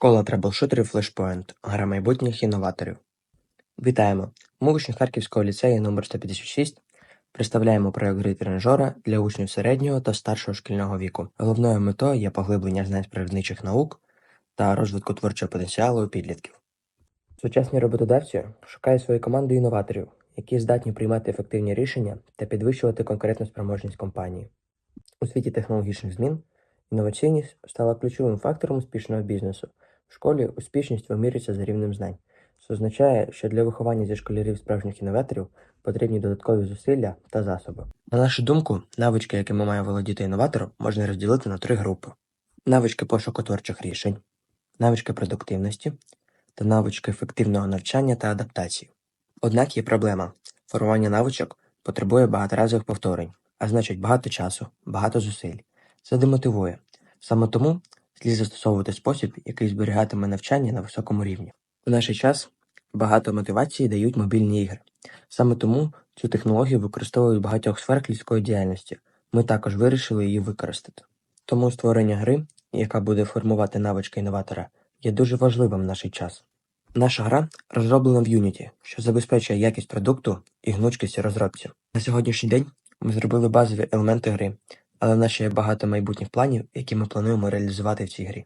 Школа траблшутерів Flashpoint. Гра майбутніх інноваторів. Вітаємо! Ми учні Харківського ліцею номер 156 представляємо проект гри тренажера для учнів середнього та старшого шкільного віку. Головною метою є поглиблення знань природничих наук та розвитку творчого потенціалу підлітків. Сучасні роботодавці шукають свою команду інноваторів, які здатні приймати ефективні рішення та підвищувати конкурентну спроможність компанії. У світі технологічних змін інноваційність стала ключовим фактором успішного бізнесу. В школі успішність вимірюється за рівнем знань. Це означає, що для виховання зі школярів справжніх інноваторів потрібні додаткові зусилля та засоби. На нашу думку, навички, якими має володіти інноватор, можна розділити на три групи: навички пошуку творчих рішень, навички продуктивності та навички ефективного навчання та адаптації. Однак є проблема: формування навичок потребує багаторазових повторень, а значить багато часу, багато зусиль. Це демотивує. Саме тому слід застосовувати спосіб, який зберігатиме навчання на високому рівні. У наш час багато мотивації дають мобільні ігри. Саме тому цю технологію використовують в багатьох сферах людської діяльності. Ми також вирішили її використати. Тому створення гри, яка буде формувати навички інноватора, є дуже важливим в наш час. Наша гра розроблена в Unity, що забезпечує якість продукту і гнучкість розробці. На сьогоднішній день ми зробили базові елементи гри, але в нас ще є багато майбутніх планів, які ми плануємо реалізувати в цій грі.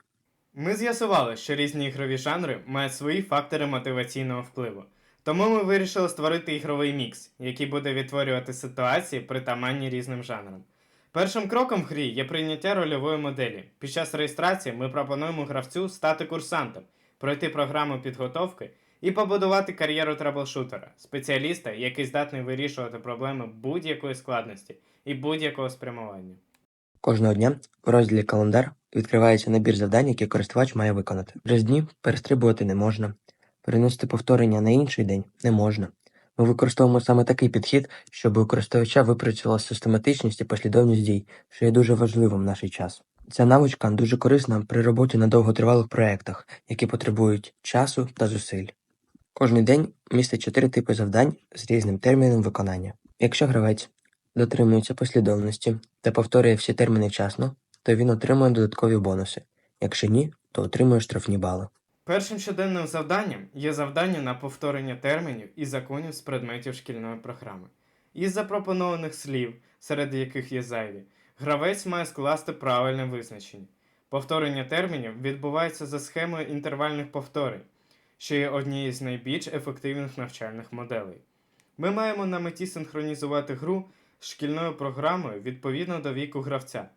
Ми з'ясували, що різні ігрові жанри мають свої фактори мотиваційного впливу. Тому ми вирішили створити ігровий мікс, який буде відтворювати ситуації, притаманні різним жанрам. Першим кроком в грі є прийняття рольової моделі. Під час реєстрації ми пропонуємо гравцю стати курсантом, пройти програму підготовки і побудувати кар'єру траблшутера, спеціаліста, який здатний вирішувати проблеми будь-якої складності і будь-якого спрямування. Кожного дня в розділі Календар відкривається набір завдань, які користувач має виконати. Через дні перестрибувати не можна, переносити повторення на інший день не можна. Ми використовуємо саме такий підхід, щоб у користувача випрацювала систематичність і послідовність дій, що є дуже важливим в наш час. Ця навичка дуже корисна при роботі на довготривалих проєктах, які потребують часу та зусиль. Кожний день містить чотири типи завдань з різним терміном виконання. Якщо гравець дотримується послідовності та повторює всі терміни вчасно, то він отримує додаткові бонуси. Якщо ні, то отримує штрафні бали. Першим щоденним завданням є завдання на повторення термінів і законів з предметів шкільної програми. Із запропонованих слів, серед яких є зайві, гравець має скласти правильне визначення. Повторення термінів відбувається за схемою інтервальних повторень, що є однією з найбільш ефективних навчальних моделей. Ми маємо на меті синхронізувати гру з шкільною програмою відповідно до віку гравця.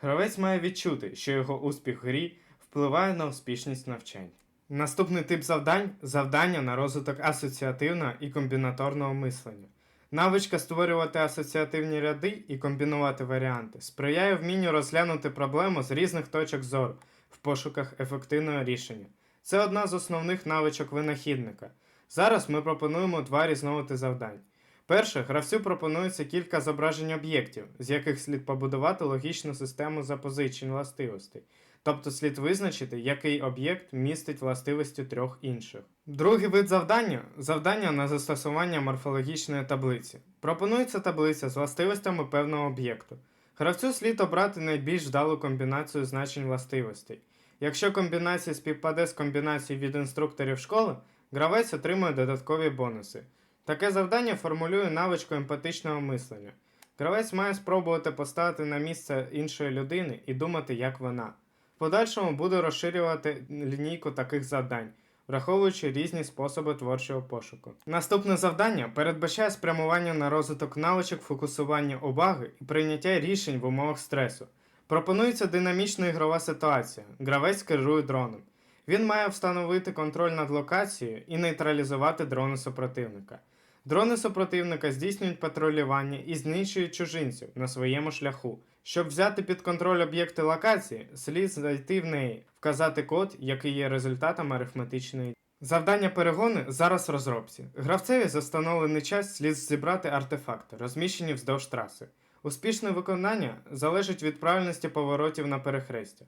Гравець має відчути, що його успіх в грі впливає на успішність навчань. Наступний тип завдань завдання на розвиток асоціативного і комбінаторного мислення. Навичка створювати асоціативні ряди і комбінувати варіанти сприяє вмінню розглянути проблему з різних точок зору в пошуках ефективного рішення. Це одна з основних навичок винахідника. Зараз ми пропонуємо два різновиди завдань. Перше, гравцю пропонується кілька зображень об'єктів, з яких слід побудувати логічну систему запозичень властивостей. Тобто слід визначити, який об'єкт містить властивості трьох інших. Другий вид завдання завдання на застосування морфологічної таблиці. Пропонується таблиця з властивостями певного об'єкту. Гравцю слід обрати найбільш вдалу комбінацію значень властивостей. Якщо комбінація співпаде з комбінацією від інструкторів школи, гравець отримує додаткові бонуси. Таке завдання формулює навичку емпатичного мислення. Гравець має спробувати поставити на місце іншої людини і думати, як вона. В подальшому буде розширювати лінійку таких завдань, враховуючи різні способи творчого пошуку. Наступне завдання передбачає спрямування на розвиток навичок фокусування уваги і прийняття рішень в умовах стресу. Пропонується динамічна ігрова ситуація. Гравець керує дроном. Він має встановити контроль над локацією і нейтралізувати дрони супротивника. Дрони супротивника здійснюють патрулювання і знищують чужинців на своєму шляху. Щоб взяти під контроль об'єкти локації, слід зайти в неї, вказати код, який є результатом арифметичної. Завдання перегони зараз розробці. Гравцеві за встановлений час слід зібрати артефакти, розміщені вздовж траси. Успішне виконання залежить від правильності поворотів на перехрестя.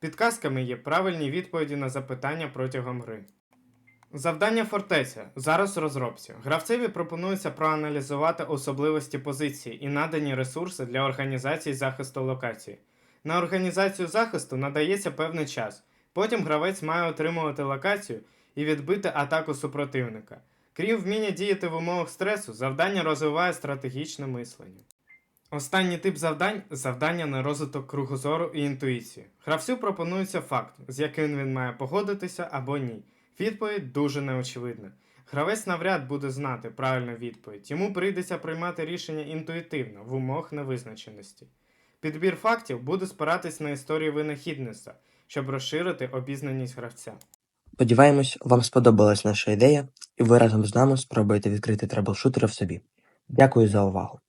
Підказками є правильні відповіді на запитання протягом гри. Завдання фортеця зараз розробці. Гравцеві пропонується проаналізувати особливості позиції і надані ресурси для організації захисту локації. На організацію захисту надається певний час. Потім гравець має отримувати локацію і відбити атаку супротивника. Крім вміння діяти в умовах стресу, завдання розвиває стратегічне мислення. Останній тип завдань завдання на розвиток кругозору і інтуїції. Гравцю пропонується факт, з яким він має погодитися або ні. Відповідь дуже неочевидна. Гравець навряд буде знати правильну відповідь, йому прийдеться приймати рішення інтуїтивно в умовах невизначеності. Підбір фактів буде спиратись на історію винахідництва, щоб розширити обізнаність гравця. Сподіваємось, вам сподобалась наша ідея, і ви разом з нами спробуєте відкрити траблшутера в собі. Дякую за увагу!